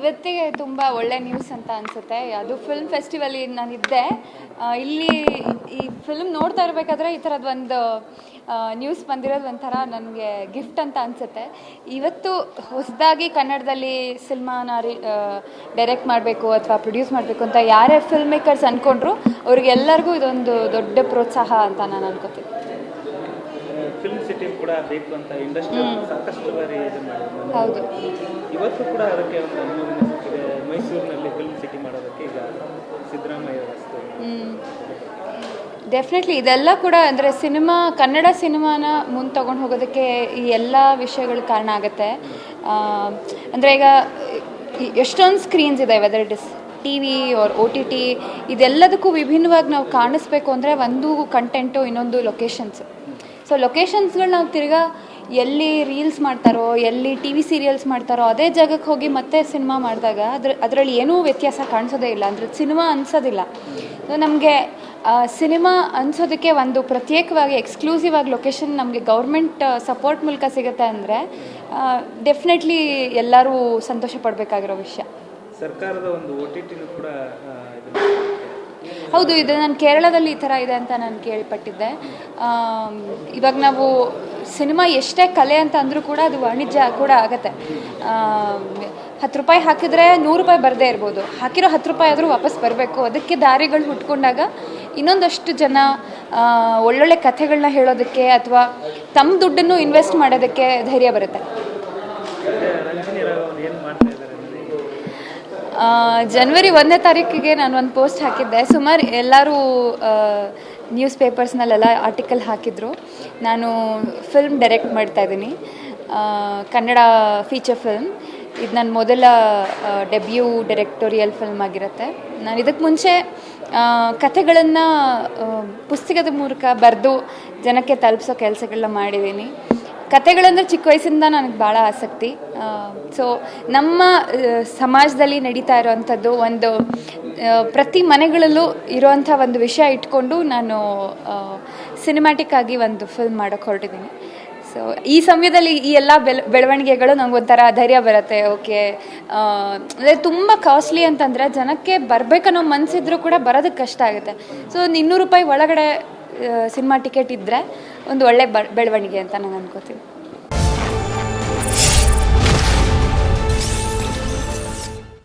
ಇವತ್ತಿಗೆ ತುಂಬ ಒಳ್ಳೆ ನ್ಯೂಸ್ ಅಂತ ಅನಿಸುತ್ತೆ. ಅದು ಫಿಲ್ಮ್ ಫೆಸ್ಟಿವಲ್ ನಾನು ಇದ್ದೆ ಇಲ್ಲಿ ಈ ಫಿಲ್ಮ್ ನೋಡ್ತಾ ಇರಬೇಕಾದ್ರೆ ಈ ಥರದ್ದು ಒಂದು ನ್ಯೂಸ್ ಬಂದಿರೋದು ಒಂಥರ ನನಗೆ ಗಿಫ್ಟ್ ಅಂತ ಅನಿಸುತ್ತೆ. ಇವತ್ತು ಹೊಸದಾಗಿ ಕನ್ನಡದಲ್ಲಿ ಸಿನಿಮಾನ ಡೈರೆಕ್ಟ್ ಮಾಡಬೇಕು ಅಥವಾ ಪ್ರೊಡ್ಯೂಸ್ ಮಾಡಬೇಕು ಅಂತ ಯಾರೇ ಫಿಲ್ಮ್ ಮೇಕರ್ಸ್ ಅಂದ್ಕೊಂಡ್ರು ಅವ್ರಿಗೆಲ್ಲರಿಗೂ ಇದೊಂದು ದೊಡ್ಡ ಪ್ರೋತ್ಸಾಹ ಅಂತ ನಾನು ಅನ್ಕೋತೀನಿ. ಫಿಲ್ಮ್ ಸಿಟಿ ಕೂಡ ಬೇಕು ಅಂತ ಇಂಡಸ್ಟ್ರಿ ಸಾಕಷ್ಟು ಬಾರಿ ಇದು ಮಾಡಿದ್ರು. ಹೌದು. ಇವತ್ತು ಕೂಡ ಅದಕ್ಕೆ ಒಂದು ಅನುಮೋದನೆ ಸಿಕ್ಕಿದೆ. ಮೈಸೂರಿನಲ್ಲಿ ಫಿಲ್ಮ್ ಸಿಟಿ ಮಾಡೋದಕ್ಕೆ ಈಗ ಸಿದ್ದರಾಮಯ್ಯ ರಸ್ತೆ ಡೆಫಿನೆಟ್ಲಿ ಇದೆಲ್ಲ ಕೂಡ ಅಂದರೆ ಸಿನಿಮಾ ಕನ್ನಡ ಸಿನಿಮಾನ ಮುಂದೆ ತಗೊಂಡು ಹೋಗೋದಕ್ಕೆ ಈ ಎಲ್ಲ ವಿಷಯಗಳು ಕಾರಣ ಆಗುತ್ತೆ. ಅಂದರೆ ಈಗ ಎಷ್ಟೊಂದು ಸ್ಕ್ರೀನ್ಸ್ ಇದೆ whether it is T V or O T T ಇದೆಲ್ಲದಕ್ಕೂ ವಿಭಿನ್ನವಾಗಿ ನಾವು ಕಾಣಿಸ್ಬೇಕು ಅಂದರೆ ಒಂದು ಕಂಟೆಂಟು ಇನ್ನೊಂದು ಲೊಕೇಶನ್ಸ್ ಸೊ ಲೊಕೇಶನ್ಸ್ಗಳು ನಾವು ತಿರ್ಗಾ ಎಲ್ಲಿ ರೀಲ್ಸ್ ಮಾಡ್ತಾರೋ, ಎಲ್ಲಿ ಟಿ ವಿ ಸೀರಿಯಲ್ಸ್ ಮಾಡ್ತಾರೋ, ಅದೇ ಜಾಗಕ್ಕೆ ಹೋಗಿ ಮತ್ತೆ ಸಿನಿಮಾ ಮಾಡಿದಾಗ ಅದ್ರ, ಅದರಲ್ಲಿ ಏನೂ ವ್ಯತ್ಯಾಸ ಕಾಣಿಸೋದೇ ಇಲ್ಲ. ಅಂದರೆ ಸಿನಿಮಾ ಅನ್ಸೋದಿಲ್ಲ. ಸೊ ನಮಗೆ ಸಿನಿಮಾ ಅನ್ಸೋದಕ್ಕೆ ಒಂದು ಪ್ರತ್ಯೇಕವಾಗಿ ಎಕ್ಸ್ಕ್ಲೂಸಿವ್ ಆಗಿ ಲೊಕೇಶನ್ ನಮಗೆ ಗೌರ್ಮೆಂಟ್ ಸಪೋರ್ಟ್ ಮೂಲಕ ಸಿಗುತ್ತೆ ಅಂದರೆ ಡೆಫಿನೆಟ್ಲಿ ಎಲ್ಲರೂ ಸಂತೋಷ ಪಡಬೇಕಾಗಿರೋ ವಿಷಯ. ಸರ್ಕಾರದ ಒಂದು ಕೂಡ ಹೌದು, ಇದು ನಾನು ಕೇರಳದಲ್ಲಿ ಈ ಥರ ಇದೆ ಅಂತ ನಾನು ಕೇಳ್ಪಟ್ಟಿದ್ದೆ. ಇವಾಗ ನಾವು ಸಿನಿಮಾ ಎಷ್ಟೇ ಕಲೆ ಅಂತ ಅಂದರೂ ಕೂಡ ಅದು ವಾಣಿಜ್ಯ ಕೂಡ ಆಗುತ್ತೆ. ಹತ್ತು ರೂಪಾಯಿ ಹಾಕಿದ್ರೆ ನೂರು ರೂಪಾಯಿ ಬರದೇ ಇರ್ಬೋದು. ಹಾಕಿರೋ ಹತ್ತು ರೂಪಾಯಿ ಆದರೂ ವಾಪಸ್ ಬರಬೇಕು. ಅದಕ್ಕೆ ದಾರಿಗಳು ಹುಟ್ಕೊಂಡಾಗ ಇನ್ನೊಂದಷ್ಟು ಜನ ಒಳ್ಳೊಳ್ಳೆ ಕಥೆಗಳನ್ನ ಹೇಳೋದಕ್ಕೆ ಅಥವಾ ತಮ್ಮ ದುಡ್ಡನ್ನು ಇನ್ವೆಸ್ಟ್ ಮಾಡೋದಕ್ಕೆ ಧೈರ್ಯ ಬರುತ್ತೆ ಮತ್ತೆ ರಂಜನಿ ರಾಘವನ್ ಏನು ಮಾಡ್ತಾ ಇದ್ದಾರೆ ಅಂದ್ರೆ ಆ, ಜನವರಿ ಒಂದನೇ ತಾರೀಕಿಗೆ ನಾನು ಒಂದು ಪೋಸ್ಟ್ ಹಾಕಿದ್ದೆ. ಸುಮಾರು ಎಲ್ಲರೂ ನ್ಯೂಸ್ ಪೇಪರ್ಸ್ನಲ್ಲೆಲ್ಲ ಆರ್ಟಿಕಲ್ ಹಾಕಿದ್ರು. ನಾನು ಫಿಲ್ಮ್ ಡೈರೆಕ್ಟ್ ಮಾಡ್ತಾ ಇದ್ದೀನಿ. ಕನ್ನಡ ಫೀಚರ್ ಫಿಲ್ಮ್ ಇದು ನನ್ನ ಮೊದಲ ಡೆಬ್ಯೂ ಡೈರೆಕ್ಟೋರಿಯಲ್ ಫಿಲ್ಮ್ ಆಗಿರುತ್ತೆ. ನಾನು ಇದಕ್ಕೆ ಮುಂಚೆ ಕಥೆಗಳನ್ನು ಪುಸ್ತಕದ ಮೂಲಕ ಬರೆದು ಜನಕ್ಕೆ ತಲುಪಿಸೋ ಕೆಲಸಗಳನ್ನ ಮಾಡಿದ್ದೀನಿ. ಕತೆಗಳಂದ್ರೆ ಚಿಕ್ಕ ವಯಸ್ಸಿಂದ ನನಗೆ ಭಾಳ ಆಸಕ್ತಿ. ಸೊ ನಮ್ಮ ಸಮಾಜದಲ್ಲಿ ನಡೀತಾ ಇರೋವಂಥದ್ದು ಒಂದು ಪ್ರತಿ ಮನೆಗಳಲ್ಲೂ ಇರೋವಂಥ ಒಂದು ವಿಷಯ ಇಟ್ಕೊಂಡು ನಾನು ಸಿನಿಮ್ಯಾಟಿಕ್ ಆಗಿ ಒಂದು ಫಿಲ್ಮ್ ಮಾಡೋಕ್ಕೆ ಹೊರಟಿದ್ದೀನಿ. ಸೊ ಈ ಸಮಯದಲ್ಲಿ ಈ ಎಲ್ಲ ಬೆಳ, ಬೆಳವಣಿಗೆಗಳು ನಂಗೊಂಥರ ಧೈರ್ಯ ಬರುತ್ತೆ. ಓಕೆ ಅಂದರೆ ತುಂಬ ಕಾಸ್ಟ್ಲಿ ಅಂತಂದರೆ ಜನಕ್ಕೆ ಬರಬೇಕನ್ನೋ ಮನಸ್ಸಿದ್ರೂ ಕೂಡ ಬರೋದಕ್ಕೆ ಕಷ್ಟ ಆಗುತ್ತೆ. ಸೊ ಇನ್ನೂರು ರೂಪಾಯಿ ಒಳಗಡೆ ಸಿನಿಮಾ ಟಿಕೆಟ್ ಇದ್ದರೆ ಒಂದು ಒಳ್ಳೆ ಬೆಳವಣಿಗೆ ಅಂತ ನಾನು ಅನ್ಕೋತೀನಿ.